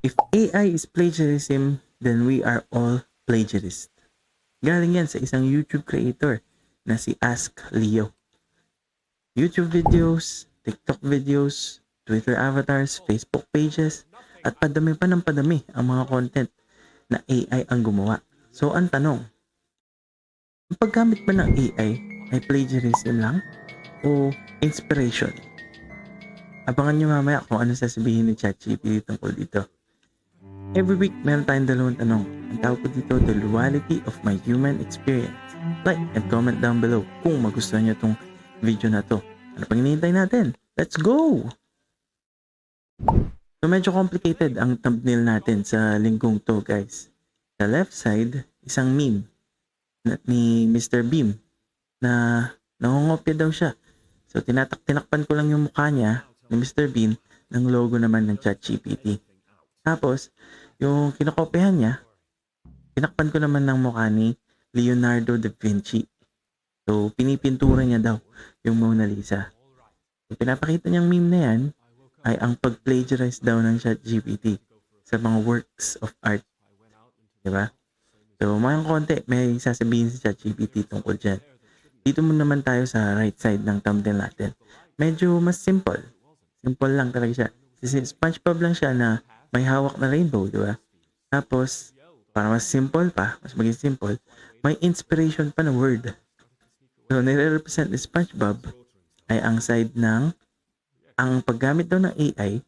If AI is plagiarism, then we are all plagiarists. Galing yan sa isang YouTube creator na si Ask Leo. YouTube videos, TikTok videos, Twitter avatars, Facebook pages, at padami pa ng padami ang mga content na AI ang gumawa. So, ang tanong, ang paggamit ba ng AI ay plagiarism lang o inspiration? Abangan nyo mamaya kung ano sasabihin ni ChatGPT tungkol dito. Every week, meron tayong dalawang tanong. Ang tawag ko dito, the duality of my human experience. Like and comment down below kung magustuhan nyo itong video na to. Ano pang hinihintay natin? Let's go! So medyo complicated ang thumbnail natin sa linggong to guys. Sa left side, isang meme ni Mr. Beam na nangongopya daw siya. So tinatak tinakpan ko lang yung mukha niya ni Mr. Bean ng logo naman ng ChatGPT. Tapos, yung kinokopyahan niya, tinakpan ko naman ng mukha ni Leonardo da Vinci. So, pinipintura niya daw yung Mona Lisa. Yung pinapakita niyang meme na yan ay ang pag-plagiarize daw ng ChatGPT sa mga works of art. Diba? So, mayang konti, may sasabihin si ChatGPT tungkol dyan. Dito mo naman tayo sa right side ng thumbnail natin. Medyo mas simple. Simple lang talaga siya. Kasi SpongeBob lang siya na may hawak na rainbow, di ba? Tapos, para mas simple pa, mas maging simple, may inspiration pa na word. So, nire-represent ni SpongeBob ay ang side ng ang paggamit daw ng AI